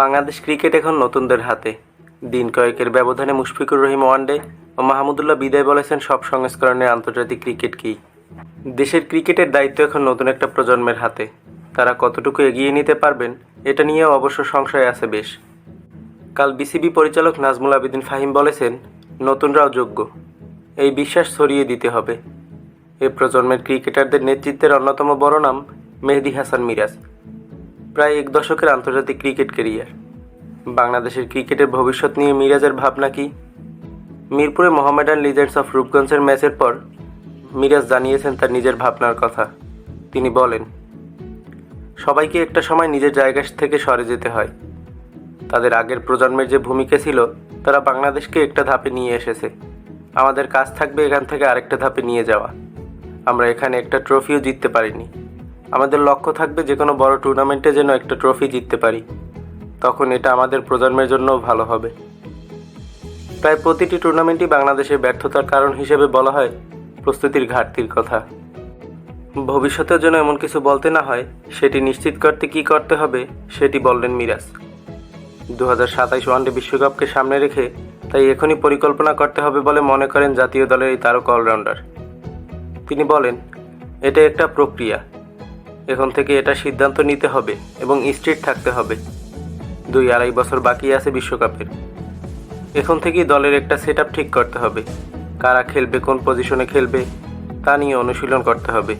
Bangladesh cricket এখন নতুনদের হাতে। দিন কয়েকের ব্যবধানে মুশফিকুর রহিম ওয়ানডে ও মাহমুদুল্লাহ বিদায় বলেছেন সব সংস্করণে আন্তর্জাতিক ক্রিকেট ক্রিকেটকেই দেশের ক্রিকেটের দায়িত্ব এখন নতুন একটা প্রজন্মের হাতে। তারা কতটুকু এগিয়ে নিতে পারবেন, এটা নিয়েও অবশ্য সংশয় আছে বেশ। কাল বিসিবি পরিচালক নাজমুল আবেদিন ফাহিম বলেছেন, নতুনরাও যোগ্য। এই বিশ্বাস ছড়িয়ে দিতে হবে। এ প্রজন্মের ক্রিকেটারদের নেতৃত্বের অন্যতম বড় নাম মেহেদি হাসান মিরাজ। প্রায় এক দশকের আন্তর্জাতিক ক্রিকেট কেরিয়ার বাংলাদেশের ক্রিকেটের ভবিষ্যৎ নিয়ে মিরাজের ভাবনা কি? মিরপুরে মোহামেডান লিজেন্ডস অফ রূপগঞ্জের ম্যাচের পর মিরাজ জানিয়েছেন তার নিজের ভাবনার কথা। তিনি বলেন, সবাইকে একটা সময় নিজের জায়গা থেকে সরে যেতে হয়। তাদের আগের প্রজন্মের যে ভূমিকা ছিল, তারা বাংলাদেশকে একটা ধাপে নিয়ে এসেছে। আমাদের কাজ থাকবে এখান থেকে আরেকটা ধাপে নিয়ে যাওয়া। আমরা এখানে একটা ট্রফিও জিততে পারিনি। আমাদের লক্ষ্য থাকবে যে কোনো বড় টুর্নামেন্টে যেন একটা ট্রফি জিততে পারি। তখন এটা আমাদের প্রজন্মের জন্যও ভালো হবে। প্রায় প্রতিটি টুর্নামেন্টই বাংলাদেশের ব্যর্থতার কারণ হিসেবে বলা হয় প্রস্তুতির ঘাটতির কথা। ভবিষ্যতের জন্য এমন কিছু বলতে না হয়, সেটি নিশ্চিত করতে কি করতে হবে, সেটি বললেন মিরাজ। দু হাজার সাতাইশ ওয়ানডে বিশ্বকাপকে সামনে রেখে তাই এখনই পরিকল্পনা করতে হবে বলে মনে করেন জাতীয় দলের এই তারকা অলরাউন্ডার। তিনি বলেন, এটা একটা প্রক্রিয়া। এখন থেকে এটা সিদ্ধান্ত নিতে হবে এবং স্থির থাকতে হবে। দুই আড়াই বছর বাকি আছে বিশ্বকাপের। এখন থেকেই দলের একটা সেট ঠিক করতে হবে। কারা খেলবে, কোন পজিশনে খেলবে, তা নিয়ে অনুশীলন করতে হবে।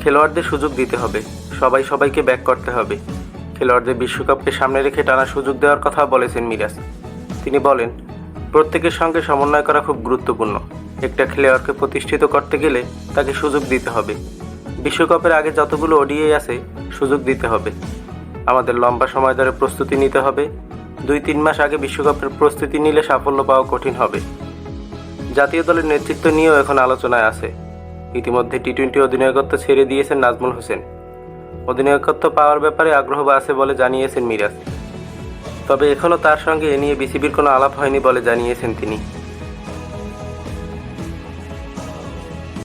খেলোয়াড়দের সুযোগ দিতে হবে। সবাই সবাইকে ব্যাক করতে হবে। খেলোয়াড়দের বিশ্বকাপকে সামনে রেখে টানা সুযোগ দেওয়ার কথা বলেছেন মিরাজ। তিনি বলেন, প্রত্যেকের সঙ্গে সমন্বয় করা খুব গুরুত্বপূর্ণ। একটা খেলোয়াড়কে প্রতিষ্ঠিত করতে গেলে তাকে সুযোগ দিতে হবে। বিশ্বকাপের আগে যতগুলো ওডিআই আছে, সুযোগ দিতে হবে। আমাদের লম্বা সময় ধরে প্রস্তুতি নিতে হবে। দুই তিন মাস আগে বিশ্বকাপের প্রস্তুতি নিলে সাফল্য পাওয়া কঠিন হবে। জাতীয় দলের নেতৃত্ব নিয়েও এখন আলোচনায় আছে। ইতিমধ্যে টি টোয়েন্টি অধিনায়কত্ব ছেড়ে দিয়েছেন নাজমুল হোসেন। অধিনায়কত্ব পাওয়ার ব্যাপারে আগ্রহ আছে বলে জানিয়েছেন মিরাজ। তবে এখনও তার সঙ্গে এ নিয়ে বিসিবির কোনো আলাপ হয়নি বলে জানিয়েছেন তিনি।